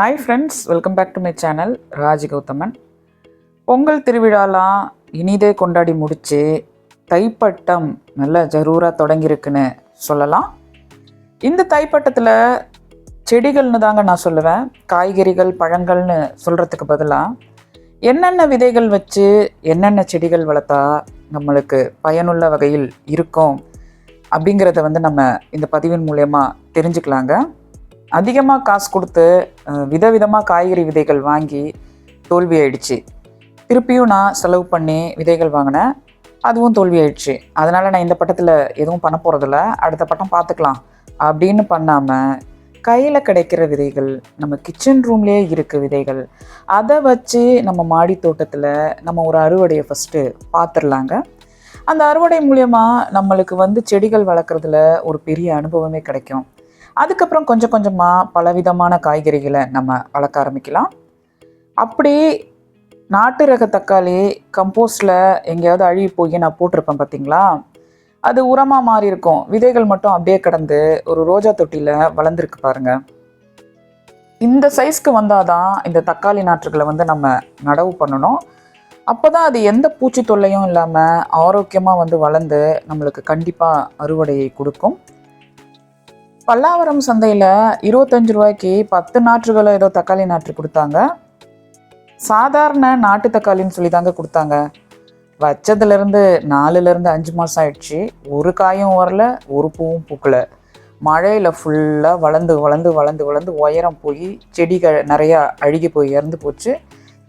Hi friends welcome back to my channel Raj Gauthaman Pongal திருவிழாலாம் இனிதே கொண்டாடி முடிச்சு தைப்பட்டம் நல்ல ஜரூராக தொடங்கியிருக்குன்னு சொல்லலாம். இந்த தைப்பட்டத்தில் செடிகள்னு தாங்க நான் சொல்லுவேன் காய்கறிகள் பழங்கள்னு சொல்கிறதுக்கு பதிலாக என்னென்ன விதைகள் வச்சு என்னென்ன செடிகள் வளர்த்தா நம்மளுக்கு பயனுள்ள வகையில் இருக்கும் அப்படிங்கிறத வந்து நம்ம இந்த பதிவின் மூலயமா தெரிஞ்சுக்கலாங்க. அதிகமாக காசு கொடுத்து விதவிதமாக காய்கறி விதைகள் வாங்கி தோல்வி ஆயிடுச்சு திருப்பியும் நான் செலவு பண்ணி விதைகள் வாங்கினேன். அதுவும் தோல்வி ஆயிடுச்சு அதனால் நான் இந்த பட்டத்தில் எதுவும் பண்ண போகிறதில்ல அடுத்த பட்டம் பார்த்துக்கலாம் அப்படின்னு பண்ணாமல் கையில் கிடைக்கிற விதைகள் நம்ம கிச்சன் ரூம்லேயே இருக்க விதைகள் அதை வச்சு நம்ம மாடி தோட்டத்தில் நம்ம ஒரு அறுவடையை ஃபஸ்ட்டு பார்த்துடலாங்க அந்த அறுவடை மூலயமா நம்மளுக்கு வந்து செடிகள் வளர்க்குறதுல ஒரு பெரிய அனுபவமே கிடைக்கும். அதுக்கப்புறம் கொஞ்சம் கொஞ்சமாக பலவிதமான காய்கறிகளை நம்ம வளர்க்க ஆரம்பிக்கலாம். அப்படி நாட்டு ரக தக்காளி கம்போஸ்டில் எங்கேயாவது அழுகி போய் நான் போட்டிருப்பேன் பார்த்தீங்களா அது உரமாக மாறி இருக்கும். விதைகள் மட்டும் அப்படியே கடந்து ஒரு ரோஜா தொட்டியில் வளர்ந்துருக்கு பாருங்க. இந்த சைஸ்க்கு வந்தால் தான் இந்த தக்காளி நாற்றுகளை வந்து நம்ம நடவு பண்ணணும். அப்போ தான் அது எந்த பூச்சி தொல்லையும் இல்லாமல் ஆரோக்கியமாக வந்து வளர்ந்து நம்மளுக்கு கண்டிப்பாக அறுவடையை கொடுக்கும். பல்லாவரம் சந்தையில் இருபத்தஞ்சு ரூபாய்க்கு பத்து நாற்றுகளை ஏதோ தக்காளி நாற்று கொடுத்தாங்க. சாதாரண நாட்டு தக்காளின்னு சொல்லி தாங்க கொடுத்தாங்க. வச்சதுலேருந்து நாலுலேருந்து அஞ்சு மாதம் ஆயிடுச்சு. ஒரு காயும் வரல ஒரு பூவும் பூக்கல. மழையில் ஃபுல்லாக வளர்ந்து வளர்ந்து வளர்ந்து வளர்ந்து உயரம் போய் செடிகள் நிறையா அழுகி போய் இறந்து போச்சு.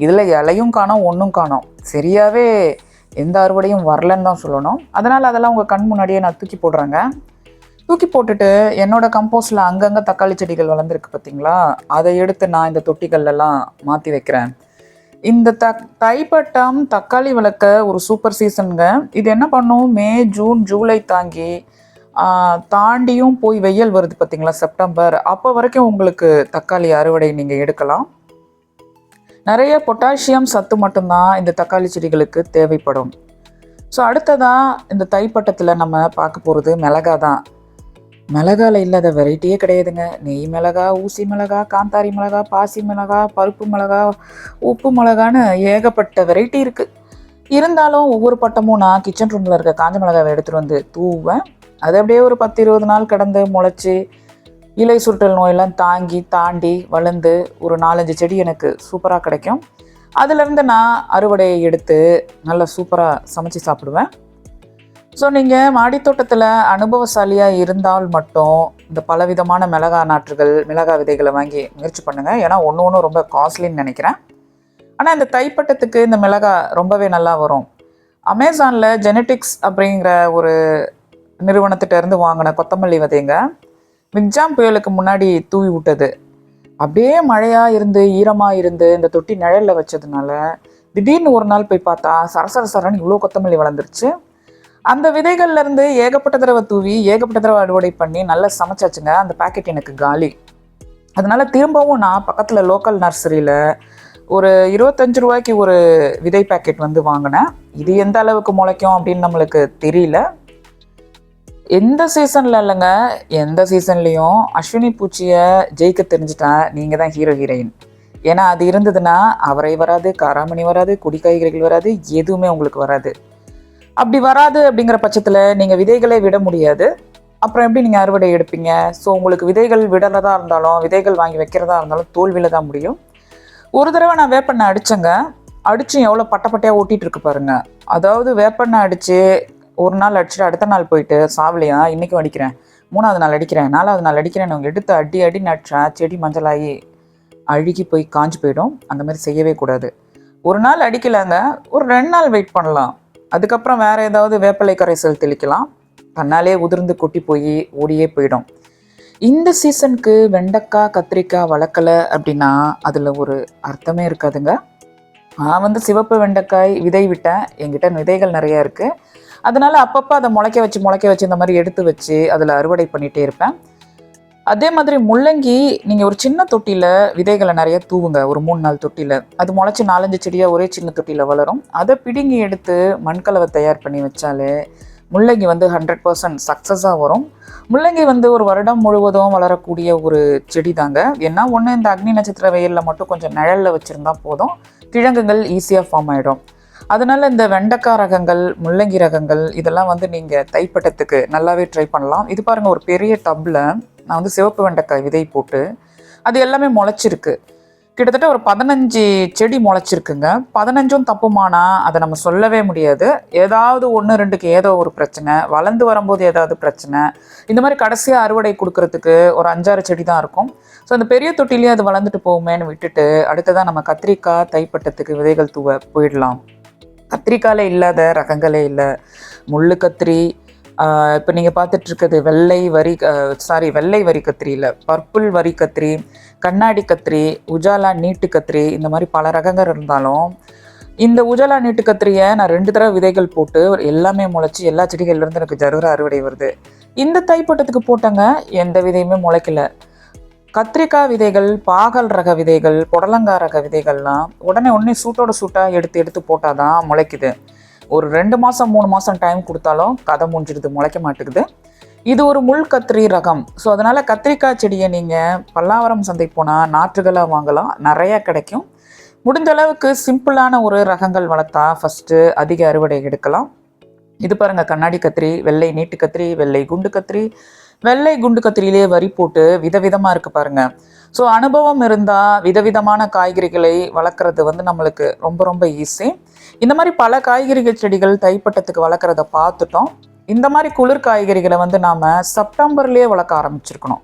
இதில் இலையும் காணோம் ஒன்றும் காணோம். சரியாகவே எந்த அறுவடையும் வரலன்னு தான் சொல்லணும். அதனால் அதெல்லாம் உங்கள் கண் முன்னாடியே நான் தூக்கி போடுறேங்க. தூக்கி போட்டுட்டு என்னோட கம்போஸ்டில் அங்கங்கே தக்காளி செடிகள் வளர்ந்துருக்கு பார்த்தீங்களா அதை எடுத்து நான் இந்த தொட்டிகள்லாம் மாற்றி வைக்கிறேன். இந்த த தைப்பட்டம் தக்காளி வளர்க்க ஒரு சூப்பர் சீசனுங்க இது என்ன பண்ணும்? மே ஜூன் ஜூலை தாங்கி தாண்டியும் போய் வெயில் வருது பார்த்தீங்களா செப்டம்பர். அப்போ வரைக்கும் உங்களுக்கு தக்காளி அறுவடை நீங்கள் எடுக்கலாம். நிறைய பொட்டாசியம் சத்து மட்டும்தான் இந்த தக்காளி செடிகளுக்கு தேவைப்படும். ஸோ அடுத்ததாக இந்த தைப்பட்டத்தில் நம்ம பார்க்க போகிறது மிளகா தான் மிளகால இல்லாத வெரைட்டியே கிடையாதுங்க. நெய் மிளகா ஊசி மிளகா காந்தாரி மிளகா பாசி மிளகா பருப்பு மிளகா உப்பு மிளகான்னு ஏகப்பட்ட வெரைட்டி இருக்குது இருந்தாலும் ஒவ்வொரு பட்டமும் நான் கிச்சன் ரூமில் இருக்க காஞ்ச மிளகாவை எடுத்துகிட்டு வந்து தூவேன் அது அப்படியே ஒரு பத்து இருபது நாள் கடந்து முளைச்சி இலை சுருட்டல் நோயெல்லாம் தாங்கி தாண்டி வளர்ந்து ஒரு நாலஞ்சு செடி எனக்கு சூப்பராக கிடைக்கும். அதுலேருந்து நான் அறுவடையை எடுத்து நல்லா சூப்பராக சமைச்சு சாப்பிடுவேன். ஸோ நீங்கள் மாடித்தோட்டத்தில் அனுபவசாலியாக இருந்தால் மட்டும் இந்த பலவிதமான மிளகா நாற்றுகள் மிளகா விதைகளை வாங்கி முயற்சி பண்ணுங்கள் ஏன்னா ஒன்று ஒன்று ரொம்ப காஸ்ட்லின்னு நினைக்கிறேன். ஆனால் இந்த தைப்பட்டத்துக்கு இந்த மிளகா ரொம்பவே நல்லா வரும். அமேசானில் ஜெனட்டிக்ஸ் அப்படிங்கிற ஒரு நிறுவனத்திட்டேருந்து வாங்கின கொத்தமல்லி விதைங்க மிக்ஜாம் புயலுக்கு முன்னாடி தூவி விட்டது. அப்படியே மழையாக இருந்து ஈரமாக இருந்து இந்த தொட்டி நிழலில் வச்சதுனால திடீர்னு ஒரு நாள் போய் பார்த்தா சரசர சரன்னு இவ்வளோ கொத்தமல்லி வளர்ந்துருச்சு. அந்த விதைகள்ல இருந்து ஏகப்பட்ட தடவை தூவி ஏகப்பட்ட தடவை அறுவடை பண்ணி நல்லா சமைச்சாச்சுங்க. அந்த பாக்கெட் எனக்கு காலி. அதனால திரும்பவும் நான் பக்கத்தில் லோக்கல் நர்சரியில் ஒரு இருபத்தஞ்சு ரூபாய்க்கு ஒரு விதை பாக்கெட் வந்து வாங்கினேன். இது எந்த அளவுக்கு முளைக்கும் அப்படின்னு நம்மளுக்கு தெரியல. எந்த சீசனில் இல்லைங்க எந்த சீசன்லேயும் அஸ்வினி பூச்சியை ஜெயிக்க தெரிஞ்சுட்டா நீங்கள் தான் ஹீரோ ஹீரோயின் ஏன்னா அது இருந்ததுன்னா அவரை வராது காராமணி வராது குடி காய்கறிகள் வராது எதுவுமே உங்களுக்கு வராது. அப்படி வராது அப்படிங்கிற பட்சத்தில் நீங்கள் விதைகளே விட முடியாது. அப்புறம் எப்படி நீங்கள் அறுவடை எடுப்பீங்க? ஸோ உங்களுக்கு விதைகள் விடலதாக இருந்தாலும் விதைகள் வாங்கி வைக்கிறதா இருந்தாலும் தோல்வியில் தான் முடியும். ஒரு தடவை நான் வேப்பெண்ணை அடித்தேங்க அடித்து எவ்வளோ பட்டை பட்டையாக ஓட்டிகிட்டு இருக்கு பாருங்க. அதாவது வேப்பெண்ணெய் அடித்து ஒரு நாள் அடிச்சுட்டு அடுத்த நாள் போயிட்டு சாவலையா? இன்றைக்கும் அடிக்கிறேன். மூணாவது நாள் அடிக்கிறேன். நாலாவது நாள் அடிக்கிறேன் அவங்க எடுத்து அடி அடி நடிச்சா செடி மஞ்சளாகி அழுகி போய் காஞ்சு போயிடும். அந்த மாதிரி செய்யவே கூடாது. ஒரு நாள் அடிக்கலைங்க. ஒரு ரெண்டு நாள் வெயிட் பண்ணலாம். அதுக்கப்புறம் வேறு ஏதாவது வேப்பிலை கரைசல் தெளிக்கலாம். தன்னாலே உதிர்ந்து கொட்டி போய் ஓடியே போயிடும். இந்த சீசனுக்கு வெண்டைக்காய் கத்திரிக்காய் வளர்க்கலை அப்படின்னா அதில் ஒரு அர்த்தமே இருக்காதுங்க. நான் வந்து சிவப்பு வெண்டைக்காய் விதை விட்டேன். என்கிட்ட விதைகள் நிறையா இருக்குது அதனால் அப்பப்போ அதை முளைக்க வச்சு முளைக்க வச்சு இந்த மாதிரி எடுத்து வச்சு அதில் அறுவடை பண்ணிகிட்டே இருப்பேன். அதே மாதிரி முள்ளங்கி நீங்கள் ஒரு சின்ன தொட்டியில் விதைகளை நிறைய தூவுங்க ஒரு மூணு நாள் தொட்டியில். அது முளைச்சி நாலஞ்சு செடியாக ஒரே சின்ன தொட்டியில் வளரும். அதை பிடுங்கி எடுத்து மண்கலவை தயார் பண்ணி வச்சாலே முள்ளங்கி வந்து ஹண்ட்ரட் பர்சன்ட் சக்ஸஸாக வரும். முள்ளங்கி வந்து ஒரு வருடம் முழுவதும் வளரக்கூடிய ஒரு செடி தாங்க ஏன்னா ஒன்று இந்த அக்னி நட்சத்திர வெயிலில் மட்டும் கொஞ்சம் நிழலில் வச்சுருந்தா போதும். கிழங்குகள் ஈஸியாக ஃபார்ம் ஆகிடும் அதனால் இந்த வெண்டைக்காய் ரகங்கள் முள்ளங்கி ரகங்கள் இதெல்லாம் வந்து நீங்கள் தைப்பட்டத்துக்கு நல்லாவே ட்ரை பண்ணலாம். இது பாருங்கள் ஒரு பெரிய டப்பில் நான் வந்து சிவப்பு வெண்டைக்காய் விதை போட்டு அது எல்லாமே முளைச்சிருக்கு. கிட்டத்தட்ட ஒரு பதினஞ்சு செடி முளைச்சிருக்குங்க. பதினஞ்சும் தப்புமானா அதை நம்ம சொல்லவே முடியாது. ஏதாவது ஒன்று ரெண்டுக்கு ஏதோ ஒரு பிரச்சனை. வளர்ந்து வரும்போது ஏதாவது பிரச்சனை. இந்த மாதிரி கடைசியாக அறுவடை கொடுக்கறதுக்கு ஒரு அஞ்சாறு செடி தான் இருக்கும். ஸோ அந்த பெரிய தொட்டிலேயே அது வளர்ந்துட்டு போகுமேன்னு விட்டுட்டு அடுத்ததாக நம்ம கத்திரிக்காய் தைப்பட்டத்துக்கு விதைகள் தூவ போயிடலாம். கத்திரிக்காயில் இல்லாத ரகங்களே இல்லை. முள்ளு கத்திரி இப்போ நீங்கள் பார்த்துட்டு இருக்கிறது வெள்ளை வரி சாரி வெள்ளை வரி கத்திரியில் பர்பிள் வரி கத்திரி கண்ணாடி கத்திரி உஜாலா நீட்டு கத்திரி இந்த மாதிரி பல ரகங்கள் இருந்தாலும் இந்த உஜாலா நீட்டு கத்திரியை நான் ரெண்டு தடவை விதைகள் போட்டு எல்லாமே முளைச்சி எல்லா செடிகள்லேருந்து எனக்கு ஜருகிற அறுவடை வருது. இந்த தைப்பட்டத்துக்கு போட்டங்க எந்த விதையுமே முளைக்கல. கத்திரிக்காய் விதைகள் பாகல் ரக விதைகள் புடலங்காய் ரக விதைகள்லாம் உடனே உடனே சூட்டோட சூட்டாக எடுத்து எடுத்து போட்டால் தான் முளைக்குது. ஒரு ரெண்டு மாதம் மூணு மாதம் டைம் கொடுத்தாலும் கதை முடிஞ்சிடுது முளைக்க மாட்டேங்குது. இது ஒரு முள் கத்திரி ரகம். ஸோ அதனால் கத்திரிக்காய் செடியை நீங்கள் பல்லாவரம் சந்தை போனால் நாற்றுகளாக வாங்கலாம். நிறையா கிடைக்கும். முடிஞ்ச அளவுக்கு சிம்பிளான ஒரு ரகங்கள் வளர்த்தா ஃபஸ்ட்டு அதிக அறுவடை எடுக்கலாம். இது பாருங்கள் கண்ணாடி கத்திரி வெள்ளை நீட்டு கத்திரி வெள்ளை குண்டு கத்திரி வெள்ளை குண்டு கத்திரியிலே வரி போட்டு விதவிதமாக இருக்குது பாருங்க. ஸோ அனுபவம் இருந்தால் விதவிதமான காய்கறிகளை வளர்க்குறது வந்து நம்மளுக்கு ரொம்ப ரொம்ப ஈஸி இந்த மாதிரி பல காய்கறிகள் செடிகள் தைப்பட்டத்துக்கு வளர்க்குறத பார்த்துட்டோம். இந்த மாதிரி குளிர் காய்கறிகளை வந்து நாம் செப்டம்பர்லேயே வளர்க்க ஆரம்பிச்சிருக்கணும்.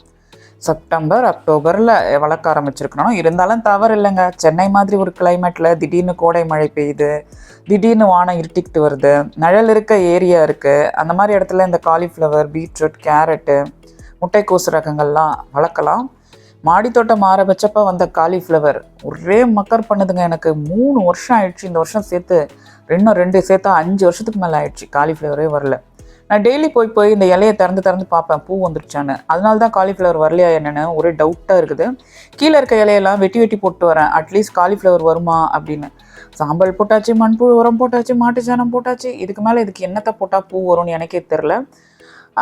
செப்டம்பர் அக்டோபரில் வளர்க்க ஆரம்பிச்சிருக்கணும். இருந்தாலும் தவறு இல்லைங்க சென்னை மாதிரி ஒரு கிளைமேட்டில் திடீர்னு கோடை மழை பெய்யுது திடீர்னு வானம் இருட்டிக்கிட்டு வருது நிழல் இருக்க ஏரியா இருக்குது அந்த மாதிரி இடத்துல இந்த காலிஃப்ளவர் பீட்ரூட் கேரட்டு முட்டைக்கோசு ரகங்கள்லாம் வளர்க்கலாம். மாடித்தோட்டம் தோட்டம் வந்த காலிஃப்ளவர் ஒரே மக்கர் பண்ணுதுங்க எனக்கு. மூணு வருஷம் ஆயிடுச்சு. இந்த வருஷம் சேர்த்து இன்னும் ரெண்டு சேர்த்தா அஞ்சு வருஷத்துக்கு மேலே ஆயிடுச்சு. காலிஃப்ளவரே வரல. நான் டெய்லி போய் போய் இந்த இலையை திறந்து திறந்து பார்ப்பேன். பூ வந்துருச்சான்னு. அதனால தான் காலிஃப்ளவர் வரலையா என்னென்னு ஒரே டவுட்டாக இருக்குது. கீழே இருக்க இலையெல்லாம் வெட்டி வெட்டி போட்டு வரேன். அட்லீஸ்ட் காலிஃப்ளவர் வருமா அப்படின்னு. சாம்பல் போட்டாச்சு மண்புழு உரம் போட்டாச்சு மாட்டு சாணம் போட்டாச்சு. இதுக்கு மேலே இதுக்கு என்னத்தை போட்டால் பூ வரும்னு எனக்கே தெரில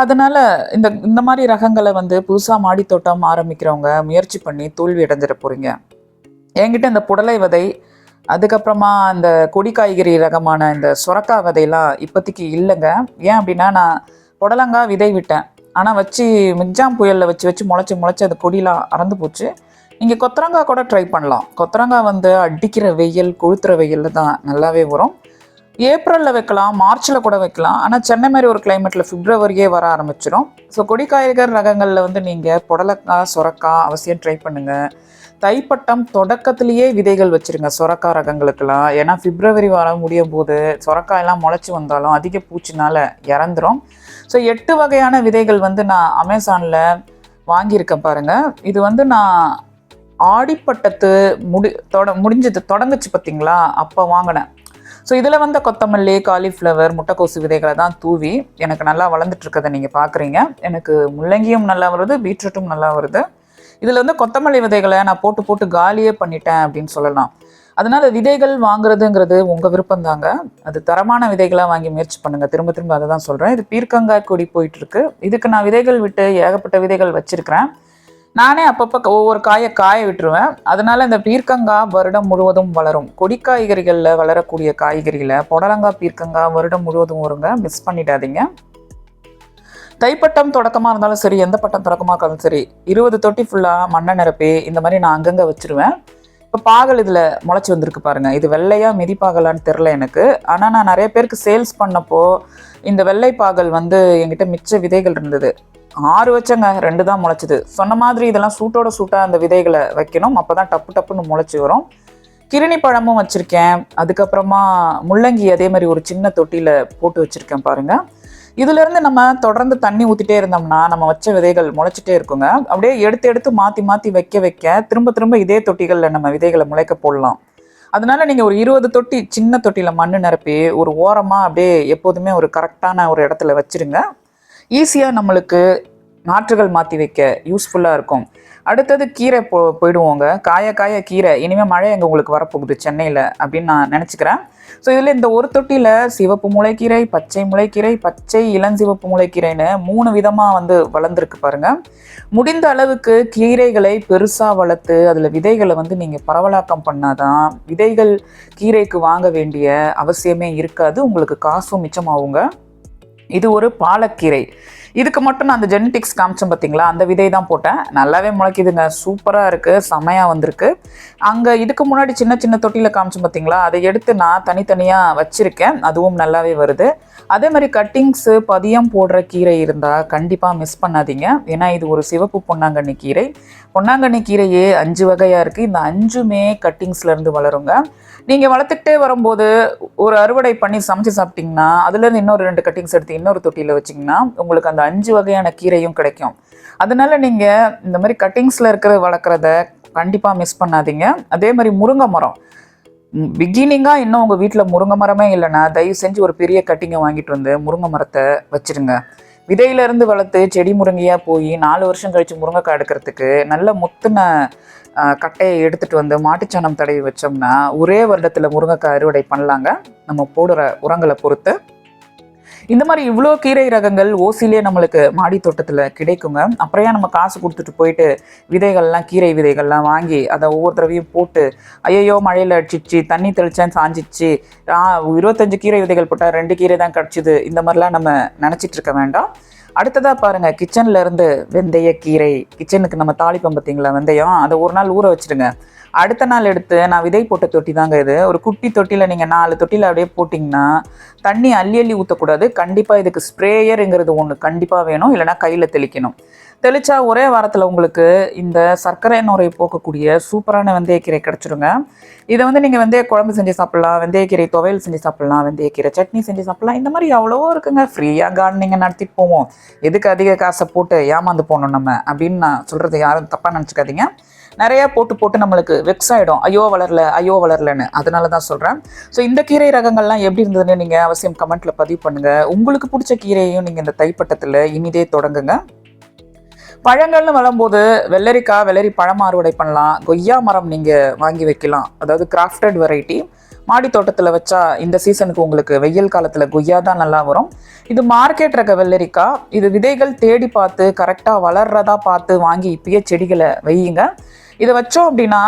அதனால் இந்த இந்த மாதிரி ரகங்களை வந்து புதுசாக மாடித்தோட்டம் ஆரம்பிக்கிறவங்க முயற்சி பண்ணி தோல்வி அடைஞ்சிட போகிறீங்க என்கிட்ட இந்த புடலை விதை அதுக்கப்புறமா அந்த கொடி காய்கறி ரகமான இந்த சுரக்காய் விதையெல்லாம் இப்போதைக்கு இல்லைங்க. ஏன் அப்படின்னா நான் புடலங்காய் விதை விட்டேன். ஆனால் வச்சு மிக்ஜாம் புயலில் வச்சு வச்சு முளைச்சி முளைச்சி அந்த கொடிலாம் அறந்து போச்சு. நீங்கள் கொத்தரங்காய் கூட ட்ரை பண்ணலாம். கொத்தரங்காய் வந்து அடிக்கிற வெயில் கொளுத்துற வெயிலில் தான் நல்லாவே வரும். ஏப்ரலில் வைக்கலாம் மார்ச்சில் கூட வைக்கலாம். ஆனால் சென்னை மாதிரி ஒரு கிளைமேட்டில் பிப்ரவரியே வர ஆரம்பிச்சிடும் ஸோ கொடி காய்கறி ரகங்களில் வந்து நீங்கள் புடலக்காய் சுரக்காய் அவசியம் ட்ரை பண்ணுங்கள் தைப்பட்டம் தொடக்கத்திலேயே விதைகள் வச்சுருங்க சுரக்காய் ரகங்களுக்கெல்லாம். ஏன்னா பிப்ரவரி வாரம் முடியும் போது சுரக்காயெல்லாம் முளைச்சி வந்தாலும் அதிக பூச்சினால் இறந்துரும். ஸோ எட்டு வகையான விதைகள் வந்து நான் அமேசானில் வாங்கியிருக்கேன் பாருங்கள் இது வந்து நான் ஆடிப்பட்டத்து முடி தொட முடிஞ்சது தொடங்குச்சு பார்த்தீங்களா அப்போ வாங்கினேன். ஸோ இதில் வந்த கொத்தமல்லி காலிஃப்ளவர் முட்டைக்கோசு விதைகளை தான் தூவி எனக்கு நல்லா வளர்ந்துட்டு இருக்கதை நீங்கள் பார்க்குறீங்க எனக்கு முள்ளங்கியும் நல்லா வருது பீட்ரூட்டும் நல்லா வருது. இதில் வந்து கொத்தமல்லி விதைகளை நான் போட்டு போட்டு காலியே பண்ணிட்டேன் அப்படின்னு சொல்லலாம். அதனால் விதைகள் வாங்குறதுங்கிறது உங்கள் விருப்பம் தாங்க அது தரமான விதைகளாக வாங்கி முயற்சி பண்ணுங்கள் திரும்ப திரும்ப அதை தான் சொல்கிறேன் இது பீர்க்கங்காய் கொடி போயிட்டுருக்கு. இதுக்கு நான் விதைகள் விட்டு ஏகப்பட்ட விதைகள் வச்சுருக்கிறேன். நானே அப்பப்போ ஒவ்வொரு காயை காய விட்டுருவேன். அதனால் இந்த பீர்க்கங்காய் வருடம் முழுவதும் வளரும். கொடி காய்கறிகளில் வளரக்கூடிய காய்கறிகளை புடலங்காய் பீர்க்கங்காய் வருடம் முழுவதும் வருங்க. மிஸ் பண்ணிடாதீங்க. தைப்பட்டம் தொடக்கமாக இருந்தாலும் சரி எந்த பட்டம் தொடக்கமாக இருந்தாலும் சரி இருபது தொட்டி ஃபுல்லாக மண்ணை நிரப்பி இந்த மாதிரி நான் அங்கங்கே வச்சிருவேன். இப்போ பாகல் இதில் முளைச்சி வந்திருக்கு பாருங்கள் இது வெள்ளையா மிதிப்பாகலான்னு தெரில எனக்கு. ஆனால் நான் நிறைய பேருக்கு சேல்ஸ் பண்ணப்போ இந்த வெள்ளை பாகல் வந்து என்கிட்ட மிச்ச விதைகள் இருந்தது. ஆறு வச்சங்க ரெண்டு தான் முளைச்சிது. சொன்ன மாதிரி இதெல்லாம் சூட்டோட சூட்டாக அந்த விதைகளை வைக்கணும். அப்போ தான் டப்பு டப்புன்னு முளைச்சி வரும். கிருணி பழமும் வச்சுருக்கேன். அதுக்கப்புறமா முள்ளங்கி அதே மாதிரி ஒரு சின்ன தொட்டியில் போட்டு வச்சுருக்கேன் பாருங்கள் இதுலேருந்து நம்ம தொடர்ந்து தண்ணி ஊற்றிட்டே இருந்தோம்னா நம்ம வச்ச விதைகள் முளைச்சிட்டே இருக்குங்க. அப்படியே எடுத்து எடுத்து மாற்றி மாற்றி வைக்க வைக்க திரும்ப திரும்ப இதே தொட்டிகளில் நம்ம விதைகளை முளைக்க போடலாம். அதனால நீங்கள் ஒரு இருபது தொட்டி சின்ன தொட்டியில் மண் நிரப்பி ஒரு ஓரமாக அப்படியே எப்போதுமே ஒரு கரெக்டான ஒரு இடத்துல வச்சிருங்க. ஈஸியாக நம்மளுக்கு நாற்றுகள் மாற்றி வைக்க யூஸ்ஃபுல்லாக இருக்கும். அடுத்தது கீரை போ போயிடுவோங்க. காய காய கீரை. இனிமேல் மழை எங்கே உங்களுக்கு வரப்போகுது? சென்னையில் அப்படின்னு நான் நினச்சிக்கிறேன். ஸோ இதில் இந்த ஒரு தொட்டியில் சிவப்பு முளைக்கீரை பச்சை முளைக்கீரை பச்சை இளஞ்சிவப்பு முளைக்கீரைன்னு மூணு விதமாக வந்து வளர்ந்துருக்கு பாருங்கள் முடிந்த அளவுக்கு கீரைகளை பெருசாக வளர்த்து அதில் விதைகளை வந்து நீங்கள் பரவலாக்கம் பண்ணாதான் விதைகள் கீரைக்கு வாங்க வேண்டிய அவசியமே இருக்காது. உங்களுக்கு காசும் மிச்சமாகுங்க. இது ஒரு பாலக்கீரை. இதுக்கு மட்டும் நான் அந்த ஜெனட்டிக்ஸ் காமிச்சேன் பார்த்தீங்களா அந்த விதை தான் போட்டேன். நல்லாவே முளைக்குதுங்க. சூப்பராக இருக்குது செமையாக வந்திருக்கு. அங்கே இதுக்கு முன்னாடி சின்ன சின்ன தொட்டியில் காமிச்சேன் பார்த்தீங்களா அதை எடுத்து நான் தனித்தனியாக வச்சுருக்கேன். அதுவும் நல்லாவே வருது. அதே மாதிரி கட்டிங்ஸு பதியம் போடுற கீரை இருந்தால் கண்டிப்பாக மிஸ் பண்ணாதீங்க. ஏன்னா இது ஒரு சிவப்பு பொன்னாங்கண்ணி கீரை. பொன்னாங்கண்ணி கீரையே அஞ்சு வகையாக இருக்குது இந்த அஞ்சுமே கட்டிங்ஸ்லேருந்து வளருங்க. நீங்கள் வளர்த்துக்கிட்டே வரும்போது ஒரு அறுவடை பண்ணி சமைச்சு சாப்பிட்டிங்கன்னா அதுலேருந்து இன்னொரு ரெண்டு கட்டிங்ஸ் எடுத்து இன்னொரு தொட்டியில் வச்சிங்கன்னா உங்களுக்கு அந்த அஞ்சு வகையான கீரையும் கிடைக்கும். அதனால நீங்கள் இந்த மாதிரி கட்டிங்ஸில் இருக்கிற வளர்க்குறத கண்டிப்பாக மிஸ் பண்ணாதீங்க. அதே மாதிரி முருங்கை மரம். பிகினிங்காக இன்னும் உங்கள் வீட்டில் முருங்கை மரமே இல்லைன்னா தயவு செஞ்சு ஒரு பெரிய கட்டிங்கை வாங்கிட்டு வந்து முருங்கை மரத்தை வச்சிருங்க. விதையிலேருந்து வளர்த்து செடி முருங்கையாக போய் நாலு வருஷம் கழித்து முருங்கைக்காய் எடுக்கிறதுக்கு நல்ல முத்துன கட்டையை எடுத்துகிட்டு வந்து மாட்டுச்சாணம் தடவி வச்சோம்னா ஒரே வருடத்தில் முருங்கைக்காய் அறுவடை பண்ணலாங்க. நம்ம போடுற உரங்களை பொறுத்து. இந்த மாதிரி இவ்வளோ கீரை ரகங்கள் ஓசிலே நம்மளுக்கு மாடி தோட்டத்தில் கிடைக்குங்க. அப்புறம் நம்ம காசு கொடுத்துட்டு போயிட்டு விதைகள்லாம் கீரை விதைகள்லாம் வாங்கி அதை ஒவ்வொரு தடவையும் போட்டு ஐயையோ மழையில் அடிச்சிச்சு தண்ணி தெளிச்சேன் சாஞ்சிச்சு இருபத்தஞ்சு கீரை விதைகள் போட்டால் ரெண்டு கீரை தான் கிடச்சிது இந்த மாதிரிலாம் நம்ம நினச்சிட்டு இருக்க வேண்டாம். அடுத்ததாக பாருங்கள் கிச்சனில் இருந்து வெந்தய கீரை கிச்சனுக்கு நம்ம தாளிப்போம் பார்த்தீங்களா வெந்தயம் அதை ஒரு நாள் ஊற வச்சுருங்க அடுத்த நாள் எடுத்து நான் விதை போட்ட தொட்டி தாங்க இது. ஒரு குட்டி தொட்டியில் நீங்கள் நாலு தொட்டியில் அப்படியே போட்டிங்கன்னா தண்ணி அள்ளி அள்ளி ஊற்றக்கூடாது கண்டிப்பாக இதுக்கு ஸ்ப்ரேயருங்கிறது ஒன்று கண்டிப்பாக வேணும். இல்லைனா கையில் தெளிக்கணும். தெளிச்சா ஒரே வாரத்தில் உங்களுக்கு இந்த சர்க்கரை நுரை போக்கக்கூடிய சூப்பரான வெந்தயக்கீரை கிடச்சிருங்க. இதை வந்து நீங்கள் வெந்தய குழம்பு செஞ்சு சாப்பிட்லாம் வெந்தயக்கீரை துவையல் செஞ்சு சாப்பிட்லாம் வெந்தயக்கீரை சட்னி செஞ்சு சாப்பிட்லாம். இந்த மாதிரி அவ்வளவோ இருக்குங்க. ஃப்ரீயாக கார்டனிங்கை நடத்திட்டு போவோம். எதுக்கு அதிக காசை போட்டு ஏமாந்து போகணும் நம்ம? அப்படின்னு நான் சொல்கிறது யாரும் தப்பாக நினச்சிக்காதீங்க. நிறைய போட்டு போட்டு நம்மளுக்கு வெக்ஸ் ஆகிடும் ஐயோ வளரல ஐயோ வளரலன்னு. அதனால தான் சொல்கிறேன் ஸோ இந்த கீரை ரகங்கள்லாம் எப்படி இருந்ததுன்னு நீங்கள் அவசியம் கமெண்ட்டில் பதிவு பண்ணுங்கள் உங்களுக்கு பிடிச்ச கீரையையும் நீங்கள் இந்த தைப்பட்டத்தில் இனிதே தொடங்குங்க. பழங்கள்னு வரும்போது வெள்ளரிக்காய் வெள்ளரி பழம் அறுவடை பண்ணலாம். கொய்யா மரம் நீங்கள் வாங்கி வைக்கலாம். அதாவது கிராஃப்டட் வெரைட்டி மாடி தோட்டத்தில் வச்சா இந்த சீசனுக்கு உங்களுக்கு வெயில் காலத்தில் கொய்யா தான் நல்லா வரும். இது மார்க்கெட் ரக வெள்ளரிக்காய். இது விதைகள் தேடி பார்த்து கரெக்டாக வளர்றதா பார்த்து வாங்கி இப்பயே செடிகளை வையுங்க. இதை வச்சோம் அப்படின்னா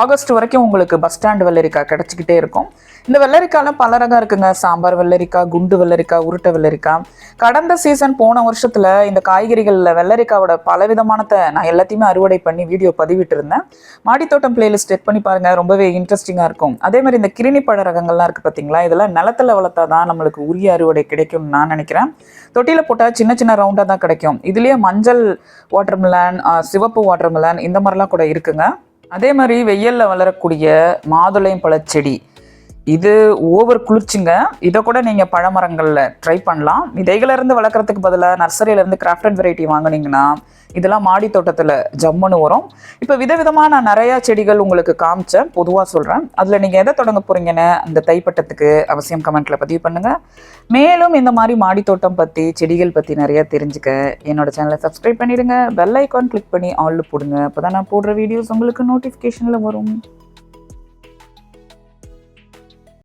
ஆகஸ்ட் வரைக்கும் உங்களுக்கு பஸ் ஸ்டாண்ட் வெள்ளரிக்காய் கிடச்சிக்கிட்டே இருக்கும். இந்த வெள்ளரிக்காய்லாம் பல ரகம் இருக்குங்க. சாம்பார் வெள்ளரிக்காய் குண்டு வெள்ளரிக்காய் உருட்டை வெள்ளரிக்காய். கடந்த சீசன் போன வருஷத்தில் இந்த காய்கறிகளில் வெள்ளரிக்காவோட பலவிதமானத்தை நான் எல்லாத்தையுமே அறுவடை பண்ணி வீடியோ பதிவிட்டு இருந்தேன் மாடித்தோட்டம் பிளேலிஸ்ட் செக் பண்ணி பாருங்கள் ரொம்பவே இன்ட்ரெஸ்டிங்காக இருக்கும். அதே மாதிரி இந்த கிருணி பழ ரகங்கள்லாம் இருக்குது பார்த்தீங்களா இதெல்லாம் நிலத்துல வளர்த்தா தான் நம்மளுக்கு உரிய அறுவடை கிடைக்கும்னு நான் நினைக்கிறேன். தொட்டியில் போட்டால் சின்ன சின்ன ரவுண்டாக தான் கிடைக்கும். இதுலேயே மஞ்சள் வாட்டர்மெலன் சிவப்பு வாட்டர்மெலன் இந்த மாதிரிலாம் கூட இருக்குங்க. அதே மாதிரி வெயிலில் வளரக்கூடிய மாதுளை பழச்செடி. இது ஓவர் குளிர்ச்சிங்க. இதை கூட நீங்கள் பழமரங்களில் ட்ரை பண்ணலாம். விதைகளை இருந்து வளர்க்குறதுக்கு பதிலாக நர்சரியிலேருந்து கிராஃப்டட் வெரைட்டி வாங்குனீங்கன்னா இதெல்லாம் மாடி தோட்டத்தில் ஜம்முன்னு வரும். இப்போ விதவிதமாக நான் நிறையா செடிகள் உங்களுக்கு காமிச்சேன். பொதுவாக சொல்கிறேன் அதில் நீங்கள் எதை தொடங்க போகிறீங்கன்னு அந்த தைப்பட்டத்துக்கு அவசியம் கமெண்ட்டில் பதிவு பண்ணுங்கள் மேலும் இந்த மாதிரி மாடி தோட்டம் பற்றி செடிகள் பற்றி நிறையா தெரிஞ்சுக்க என்னோட சேனலை சப்ஸ்கிரைப் பண்ணிடுங்க. பெல் ஐக்கான் கிளிக் பண்ணி ஆல் போடுங்க. அப்போ தான் நான் போடுற வீடியோஸ் உங்களுக்கு நோட்டிஃபிகேஷனில் வரும்.